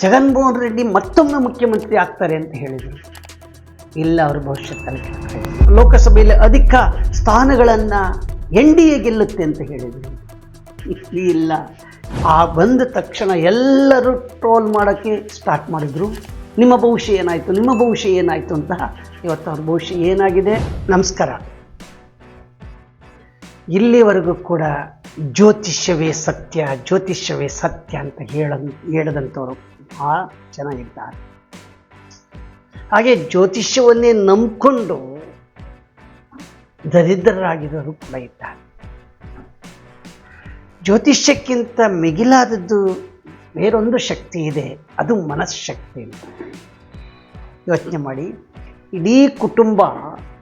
ಜಗನ್ಮೋಹನ್ ರೆಡ್ಡಿ ಮತ್ತೊಮ್ಮೆ ಮುಖ್ಯಮಂತ್ರಿ ಆಗ್ತಾರೆ ಅಂತ ಹೇಳಿದರು. ಇಲ್ಲ, ಅವರು ಭವಿಷ್ಯದಲ್ಲಿ. ಲೋಕಸಭೆಯಲ್ಲಿ ಅಧಿಕ ಸ್ಥಾನಗಳನ್ನು ಎನ್ ಡಿ ಎ ಗೆಲ್ಲುತ್ತೆ ಅಂತ ಹೇಳಿದರು. ಇಲ್ಲ. ಆ ಬಂದ ತಕ್ಷಣ ಎಲ್ಲರೂ ಟ್ರೋಲ್ ಮಾಡೋಕ್ಕೆ ಸ್ಟಾರ್ಟ್ ಮಾಡಿದರು. ನಿಮ್ಮ ಭವಿಷ್ಯ ಏನಾಯಿತು? ನಿಮ್ಮ ಭವಿಷ್ಯ ಏನಾಯಿತು ಅಂತ ಇವತ್ತು ಅವ್ರ ಭವಿಷ್ಯ ಏನಾಗಿದೆ? ನಮಸ್ಕಾರ. ಇಲ್ಲಿವರೆಗೂ ಕೂಡ ಜ್ಯೋತಿಷ್ಯವೇ ಸತ್ಯ ಜ್ಯೋತಿಷ್ಯವೇ ಸತ್ಯ ಅಂತ ಹೇಳ ಹೇಳದಂಥವರು ಭಾಳ ಇದ್ದಾರೆ. ಹಾಗೆ ಜ್ಯೋತಿಷ್ಯವನ್ನೇ ನಂಬಿಕೊಂಡು ದರಿದ್ರರಾಗಿರೋರು ಕೂಡ ಇದ್ದಾರೆ. ಜ್ಯೋತಿಷ್ಯಕ್ಕಿಂತ ಮಿಗಿಲಾದದ್ದು ಬೇರೊಂದು ಶಕ್ತಿ ಇದೆ, ಅದು ಮನಸ್ಶಕ್ತಿ ಅಂತ. ಯೋಚನೆ ಮಾಡಿ, ಇಡೀ ಕುಟುಂಬ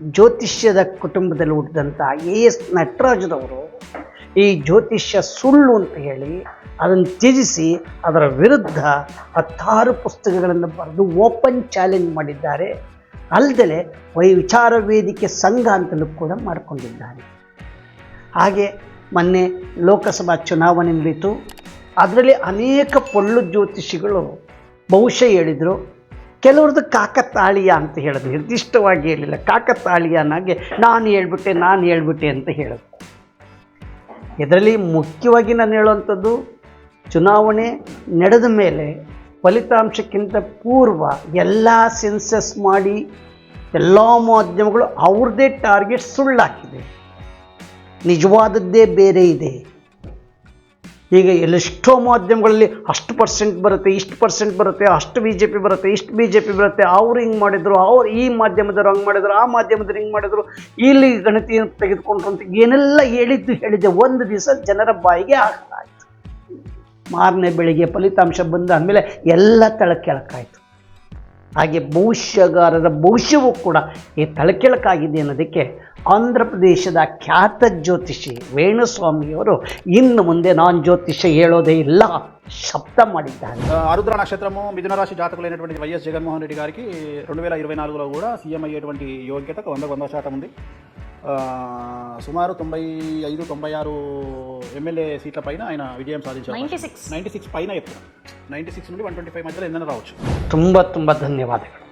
ಜ್ಯೋತಿಷ್ಯದ ಕುಟುಂಬದಲ್ಲಿ ಹುಟ್ಟಿದಂಥ ಎ ಎಸ್ ನಟರಾಜರವರು ಈ ಜ್ಯೋತಿಷ್ಯ ಸುಳ್ಳು ಅಂತ ಹೇಳಿ ಅದನ್ನು ತ್ಯಜಿಸಿ ಅದರ ವಿರುದ್ಧ ಹತ್ತಾರು ಪುಸ್ತಕಗಳನ್ನು ಬರೆದು ಓಪನ್ ಚಾಲೆಂಜ್ ಮಾಡಿದ್ದಾರೆ. ಅಲ್ಲದೆ ವೈ ವಿಚಾರ ವೇದಿಕೆ ಸಂಘ ಅಂತಲೂ ಕೂಡ ಮಾಡಿಕೊಂಡಿದ್ದಾರೆ. ಹಾಗೆ ಮೊನ್ನೆ ಲೋಕಸಭಾ ಚುನಾವಣೆ ನಡೀತು. ಅದರಲ್ಲಿ ಅನೇಕ ಪೊಳ್ಳು ಜ್ಯೋತಿಷಿಗಳು ಬಹುಶಃ ಹೇಳಿದರು, ಕೆಲವ್ರದ್ದು ಕಾಕತಾಳೀಯ ಅಂತ ಹೇಳೋದು ನಿರ್ದಿಷ್ಟವಾಗಿ ಹೇಳಿಲ್ಲ, ಕಾಕತಾಳೀಯನಾಗೆ ನಾನು ಹೇಳ್ಬಿಟ್ಟೆ ನಾನು ಹೇಳ್ಬಿಟ್ಟೆ ಅಂತ ಹೇಳೋದು ಇದರಲ್ಲಿ ಮುಖ್ಯವಾಗಿ ನಾನು ಹೇಳುವಂಥದ್ದು, ಚುನಾವಣೆ ನಡೆದ ಮೇಲೆ ಫಲಿತಾಂಶಕ್ಕಿಂತ ಪೂರ್ವ ಎಲ್ಲ ಸೆನ್ಸಸ್ ಮಾಡಿ ಎಲ್ಲ ಮಾಧ್ಯಮಗಳು ಅವ್ರದ್ದೇ ಟಾರ್ಗೆಟ್ ಸುಳ್ಳಾಕಿದೆ. ನಿಜವಾದದ್ದೇ ಬೇರೆ ಇದೆ. ಈಗ ಎಲ್ಲೆಷ್ಟೋ ಮಾಧ್ಯಮಗಳಲ್ಲಿ ಅಷ್ಟು ಪರ್ಸೆಂಟ್ ಬರುತ್ತೆ, ಇಷ್ಟು ಪರ್ಸೆಂಟ್ ಬರುತ್ತೆ, ಅಷ್ಟು ಬಿ ಜೆ ಪಿ ಬರುತ್ತೆ, ಇಷ್ಟು ಬಿ ಜೆ ಪಿ ಬರುತ್ತೆ. ಅವ್ರು ಹಿಂಗೆ ಮಾಡಿದ್ರು, ಅವ್ರು ಈ ಮಾಧ್ಯಮದವ್ರು ಹಂಗೆ ಮಾಡಿದ್ರು, ಆ ಮಾಧ್ಯಮದವ್ರು ಹಿಂಗೆ ಮಾಡಿದ್ರು. ಇಲ್ಲಿ ಗಣತಿಯನ್ನು ತೆಗೆದುಕೊಂಡ್ರು ಅಂತ ಏನೆಲ್ಲ ಹೇಳಿದ್ದು ಹೇಳಿದೆ, ಒಂದು ದಿವಸ ಜನರ ಬಾಯಿಗೆ ಆಗ್ತಾಯಿತು ಮಾರನೇ ಬೆಳಿಗ್ಗೆ ಫಲಿತಾಂಶ ಬಂದಾದಮೇಲೆ ಎಲ್ಲ ಎಲ್ಲ ತಳಕೆಳಕಾಯಿತು ಹಾಗೆ ಭವಿಷ್ಯಗಾರರ ಭವಿಷ್ಯವೂ ಕೂಡ ಈ ತಳಕೆಳಕಾಗಿದೆ ಅನ್ನೋದಕ್ಕೆ ಆಂಧ್ರ ಪ್ರದೇಶದ ಖ್ಯಾತ ಜ್ಯೋತಿಷಿ ವೇಣುಸ್ವಾಮಿಯವರು ಇನ್ನು ಮುಂದೆ ನಾನು ಜ್ಯೋತಿಷ್ಯ ಹೇಳೋದೇ ಇಲ್ಲ ಶಬ್ದ ಮಾಡಿದ್ದಾರೆ ఆ, ఆరుద్ర నక్షత్రము మిథున రాశి జాతకులు అయినటువంటి వైఎస్ జగన్మోహన్ రెడ్డి గారికి రెండు వేల ఇరవై నాలుగులో కూడా సీఎం అయ్యేటువంటి యోగ్యత వంద వంద శాతం ఉంది ఆ, సుమారు తొంభై ఐదు తొంభై ఆరు ఎమ్మెల్యే సీట్ల పైన ఆయన విజయం సాధించారు నైంటీ సిక్స్ నైంటీ సిక్స్ పైన చెప్తాను నైంటీ సిక్స్ నుండి వన్ ట్వంటీ ఫైవ్ మధ్యలో ఏదైనా రావచ్చు ತುಂಬ ತುಂಬ ಧನ್ಯವಾದಗಳು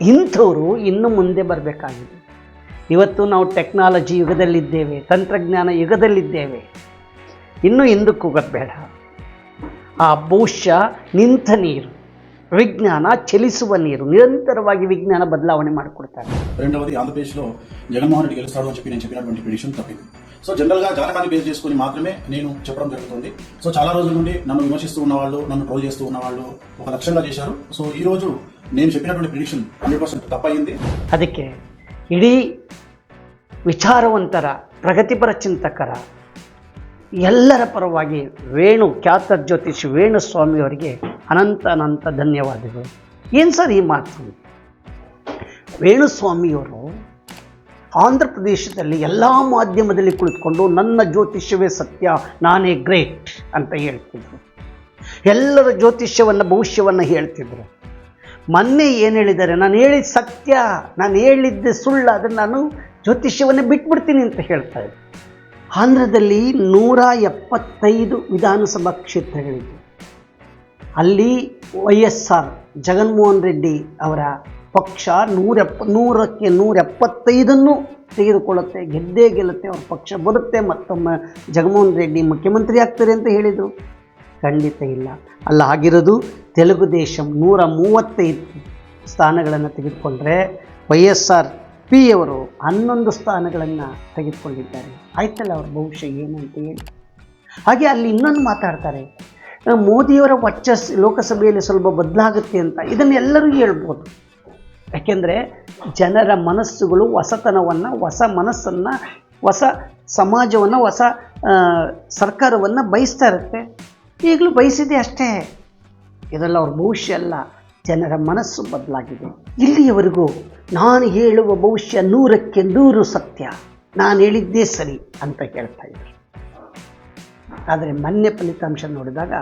ಇಂಥವರು ಇನ್ನು ಮುಂದೆ ಬರಬೇಕಾಗಿದೆ ಇವತ್ತು ನಾವು ಟೆಕ್ನಾಲಜಿ ಯುಗದಲ್ಲಿದ್ದೇವೆ ತಂತ್ರಜ್ಞಾನ ಯುಗದಲ್ಲಿದ್ದೇವೆ ಇನ್ನೂ ಹಿಂದಕ್ಕೆ ಹೋಗೋದು ಬೇಡ ಆ ಭವಿಷ್ಯ ನಿಂತ ನೀರು ವಿಜ್ಞಾನ ಚಲಿಸುವ ನೀರು ನಿರಂತರವಾಗಿ ವಿಜ್ಞಾನ ಬದಲಾವಣೆ ಮಾಡಿಕೊಡ್ತಾರೆ రెండవది ఆంధ్రప్రదేశ్లో జగన్మోహన్ రెడ్డి గెలుస్తాడు అని చెప్పి నేను చెప్పినటువంటి ప్రిడిక్షన్ తప్పింది సో జనరల్ గా జాతకాన్ని బేస్ చేసుకుని మాత్రమే నేను చెప్పడం జరుగుతుంది సో చాలా రోజుల నుండి నన్ను విమర్శిస్తూ ఉన్న వాళ్ళు నన్ను ట్రోల్ చేస్తూ ఉన్న వాళ్ళు ఒక లక్ష్యంగా చేశారు సో ఈ రోజు నేను చెప్పినటువంటి ప్రిడిక్షన్ హండ్రెడ్ పర్సెంట్ తప్పయింది ಅದಕ್ಕೆ ಇಡೀ ವಿಚಾರವಂತರ ಪ್ರಗತಿಪರ ಚಿಂತಕರ ಎಲ್ಲರ ಪರವಾಗಿ ವೇಣು ಖ್ಯಾತ ಜ್ಯೋತಿಷಿ ವೇಣುಸ್ವಾಮಿಯವರಿಗೆ ಅನಂತ ಅನಂತ ಧನ್ಯವಾದಗಳು. ಏನು ಸರ್ ಈ ಮಾತು? ವೇಣುಸ್ವಾಮಿಯವರು ಆಂಧ್ರ ಪ್ರದೇಶದಲ್ಲಿ ಎಲ್ಲ ಮಾಧ್ಯಮದಲ್ಲಿ ಕುಳಿತುಕೊಂಡು ನನ್ನ ಜ್ಯೋತಿಷ್ಯವೇ ಸತ್ಯ, ನಾನೇ ಗ್ರೇಟ್ ಅಂತ ಹೇಳ್ತಿದ್ರು. ಎಲ್ಲರ ಜ್ಯೋತಿಷ್ಯವನ್ನು, ಭವಿಷ್ಯವನ್ನು ಹೇಳ್ತಿದ್ರು. ಮೊನ್ನೆ ಏನು ಹೇಳಿದ್ದಾರೆ? ನಾನು ಹೇಳಿದ ಸತ್ಯ, ನಾನು ಹೇಳಿದ್ದೆ ಸುಳ್ಳು, ಅದನ್ನು ನಾನು ಜ್ಯೋತಿಷ್ಯವನ್ನೇ ಬಿಟ್ಬಿಡ್ತೀನಿ ಅಂತ ಹೇಳ್ತಾ ಇದ್ದೆ ಆಂಧ್ರದಲ್ಲಿ ನೂರ ಎಪ್ಪತ್ತೈದು ವಿಧಾನಸಭಾ ಕ್ಷೇತ್ರಗಳಿವೆ. ಅಲ್ಲಿ Y S R Jaganmohan Reddy ಅವರ ಪಕ್ಷ ನೂರೆಪ್ಪ ನೂರಕ್ಕೆ ನೂರೆಪ್ಪತ್ತೈದನ್ನು ತೆಗೆದುಕೊಳ್ಳುತ್ತೆ. ಗೆದ್ದೇ ಗೆಲ್ಲುತ್ತೆ, ಅವ್ರ ಪಕ್ಷ ಬರುತ್ತೆ, ಮತ್ತೊಮ್ಮೆ ಜಗನ್ಮೋಹನ್ ರೆಡ್ಡಿ ಮುಖ್ಯಮಂತ್ರಿ ಆಗ್ತಾರೆ ಅಂತ ಹೇಳಿದರು. ಖಂಡಿತ ಇಲ್ಲ. ಅಲ್ಲ ಆಗಿರೋದು ತೆಲುಗು ದೇಶಂ ನೂರ ಮೂವತ್ತೈದು ಸ್ಥಾನಗಳನ್ನು ತೆಗೆದುಕೊಂಡ್ರೆ ವೈ ಎಸ್ ಆರ್ ಪಿ ಅವರು ಹನ್ನೊಂದು ಸ್ಥಾನಗಳನ್ನು ತೆಗೆದುಕೊಂಡಿದ್ದಾರೆ. ಆಯ್ತಲ್ಲ ಅವ್ರ ಭವಿಷ್ಯ ಏನು ಹೇಳಿ. ಹಾಗೆ ಅಲ್ಲಿ ಇನ್ನೊಂದು ಮಾತಾಡ್ತಾರೆ ಮೋದಿಯವರ ವರ್ಚಸ್ ಲೋಕಸಭೆಯಲ್ಲಿ ಸ್ವಲ್ಪ ಬದಲಾಗುತ್ತೆ ಅಂತ. ಇದನ್ನೆಲ್ಲರೂ ಹೇಳ್ಬೋದು. ಯಾಕೆಂದರೆ ಜನರ ಮನಸ್ಸುಗಳು ಹೊಸತನವನ್ನು, ಹೊಸ ಮನಸ್ಸನ್ನು, ಹೊಸ ಸಮಾಜವನ್ನು, ಹೊಸ ಸರ್ಕಾರವನ್ನು ಬಯಸ್ತಾ ಇರುತ್ತೆ. ಈಗಲೂ ಬಯಸಿದೆ ಅಷ್ಟೇ. ಇದೆಲ್ಲ ಅವ್ರ ಭವಿಷ್ಯ ಅಲ್ಲ. ಜನರ ಮನಸ್ಸು ಬದಲಾಗಿದೆ. ಇಲ್ಲಿಯವರೆಗೂ ನಾನು ಹೇಳುವ ಭವಿಷ್ಯ ನೂರಕ್ಕೆ ನೂರು ಸತ್ಯ. ನಾನು ಹೇಳಿದ್ದೇ ಸರಿ ಅಂತ ಹೇಳ್ತಾ ಇದ್ರು. ಆದರೆ ಮೊನ್ನೆ ಫಲಿತಾಂಶ ನೋಡಿದಾಗ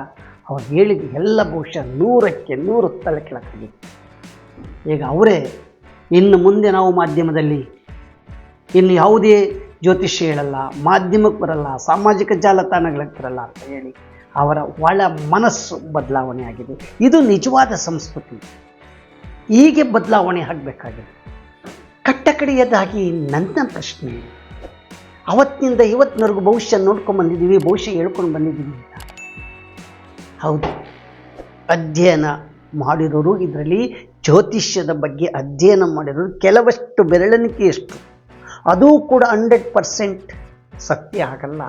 ಅವ್ರು ಹೇಳಿದ ಎಲ್ಲ ಭವಿಷ್ಯ ನೂರಕ್ಕೆ ನೂರು ತಲೆ ಕೆಳಕ್ಕಿದೆ. ಈಗ ಅವರೇ ಇನ್ನು ಮುಂದೆ ನಾವು ಮಾಧ್ಯಮದಲ್ಲಿ ಇನ್ನು ಯಾವುದೇ ಜ್ಯೋತಿಷ್ಯ ಹೇಳಲ್ಲ, ಮಾಧ್ಯಮಕ್ಕೆ ಬರಲ್ಲ, ಸಾಮಾಜಿಕ ಜಾಲತಾಣಗಳಿಗೆ ಬರಲ್ಲ ಅಂತ ಹೇಳಿ ಅವರ ಒಳ ಮನಸ್ಸು ಬದಲಾವಣೆ ಆಗಿದೆ. ಇದು ನಿಜವಾದ ಸಂಸ್ಕೃತಿ. ಹೀಗೆ ಬದಲಾವಣೆ ಆಗಬೇಕಾಗಿದೆ. ಕಟ್ಟಕಡೆಯದಾಗಿ ನನ್ನ ಪ್ರಶ್ನೆ, ಅವತ್ತಿನಿಂದ ಇವತ್ತಿನವರೆಗೂ ಭವಿಷ್ಯ ನೋಡ್ಕೊಂಡು ಬಂದಿದ್ದೀವಿ, ಭವಿಷ್ಯ ಹೇಳ್ಕೊಂಡು ಬಂದಿದ್ದೀವಿ ಹೌದು. ಅಧ್ಯಯನ ಮಾಡಿರೋರು ಇದರಲ್ಲಿ ಜ್ಯೋತಿಷ್ಯದ ಬಗ್ಗೆ ಅಧ್ಯಯನ ಮಾಡಿರೋರು ಕೆಲವಷ್ಟು ಬೆರಳೆಣಿಕೆಯಷ್ಟು ಅದೂ ಕೂಡ ಹಂಡ್ರೆಡ್ ಪರ್ಸೆಂಟ್ ಸತ್ಯ ಆಗಲ್ಲ.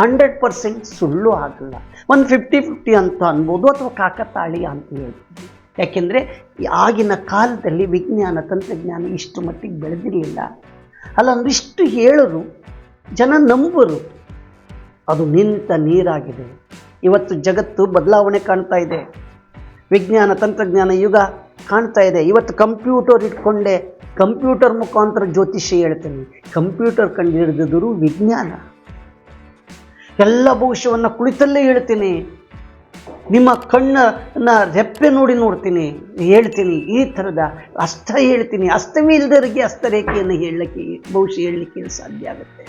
ಹಂಡ್ರೆಡ್ ಪರ್ಸೆಂಟ್ ಸುಳ್ಳು ಆಗಲ್ಲ. ಒಂದು ಫಿಫ್ಟಿ ಫಿಫ್ಟಿ ಅಂತ ಅನ್ಬೋದು ಅಥವಾ ಕಾಕತಾಳಿ ಅಂತ ಹೇಳ್ತೀವಿ ಯಾಕೆಂದರೆ ಆಗಿನ ಕಾಲದಲ್ಲಿ ವಿಜ್ಞಾನ, ತಂತ್ರಜ್ಞಾನ ಇಷ್ಟು ಮಟ್ಟಿಗೆ ಬೆಳೆದಿರಲಿಲ್ಲ. ಅಲ್ಲ, ಒಂದಿಷ್ಟು ಹೇಳೋರು, ಜನ ನಂಬರು ಅದು ನಿಂತ ನೀರಾಗಿದೆ. ಇವತ್ತು ಜಗತ್ತು ಬದಲಾವಣೆ ಕಾಣ್ತಾ ಇದೆ. ವಿಜ್ಞಾನ, ತಂತ್ರಜ್ಞಾನ ಯುಗ ಕಾಣ್ತಾ ಇದೆ. ಇವತ್ತು ಕಂಪ್ಯೂಟರ್ ಇಟ್ಕೊಂಡೆ, ಕಂಪ್ಯೂಟರ್ ಮುಖಾಂತರ ಜ್ಯೋತಿಷ್ಯ ಹೇಳ್ತೀನಿ. ಕಂಪ್ಯೂಟರ್ ಕಂಡು ಹಿಡಿದಿದ್ರು ವಿಜ್ಞಾನ. ಎಲ್ಲ ಭವಿಷ್ಯವನ್ನು ಕುಳಿತಲ್ಲೇ ಹೇಳ್ತೀನಿ. ನಿಮ್ಮ ಕಣ್ಣನ್ನ ರೆಪ್ಪೆ ನೋಡಿ ನೋಡ್ತೀನಿ, ಹೇಳ್ತೀನಿ, ಈ ಥರದ ಅಸ್ತ ಹೇಳ್ತೀನಿ ಅಸ್ತವೇ ಇಲ್ಲದವರಿಗೆ ಅಸ್ತರೇಖೆಯನ್ನು ಹೇಳಲಿಕ್ಕೆ, ಭವಿಷ್ಯ ಹೇಳಲಿಕ್ಕೆ ಸಾಧ್ಯ ಆಗುತ್ತೆ?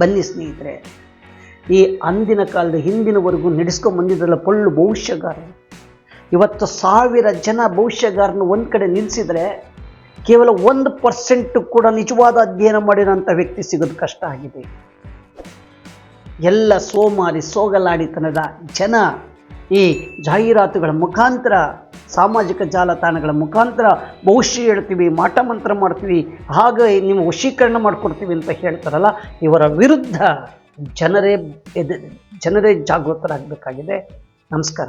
ಬನ್ನಿ ಸ್ನೇಹಿತರೆ, ಈ ಅಂದಿನ ಕಾಲದ ಹಿಂದಿನವರೆಗೂ ನಡೆಸ್ಕೊಂಡು ಪೊಳ್ಳು ಭವಿಷ್ಯಗಾರ. ಇವತ್ತು ಸಾವಿರ ಜನ ಭವಿಷ್ಯಗಾರನ ಒಂದು ಕಡೆ ನಿಲ್ಲಿಸಿದರೆ ಕೇವಲ ಒಂದು ಪರ್ಸೆಂಟು ಕೂಡ ನಿಜವಾದ ಅಧ್ಯಯನ ಮಾಡಿರೋಂಥ ವ್ಯಕ್ತಿ ಸಿಗೋದು ಕಷ್ಟ ಆಗಿದೆ. ಎಲ್ಲ ಸೋಮಾರಿ ಸೋಗಲಾಡಿತನದ ಜನ ಈ ಜಾಹೀರಾತುಗಳ ಮುಖಾಂತರ, ಸಾಮಾಜಿಕ ಜಾಲತಾಣಗಳ ಮುಖಾಂತರ ಬಹುಶಿ ಹೇಳ್ತೀವಿ, ಮಾಟ ಮಂತ್ರ ಮಾಡ್ತೀವಿ, ಹಾಗೆ ನಿಮ್ಮ ವಶೀಕರಣ ಮಾಡಿಕೊಡ್ತೀವಿ ಅಂತ ಹೇಳ್ತಾರಲ್ಲ, ಇವರ ವಿರುದ್ಧ ಜನರೇ ಎದೆ, ಜನರೇ ಜಾಗೃತರಾಗಬೇಕಾಗಿದೆ. ನಮಸ್ಕಾರ.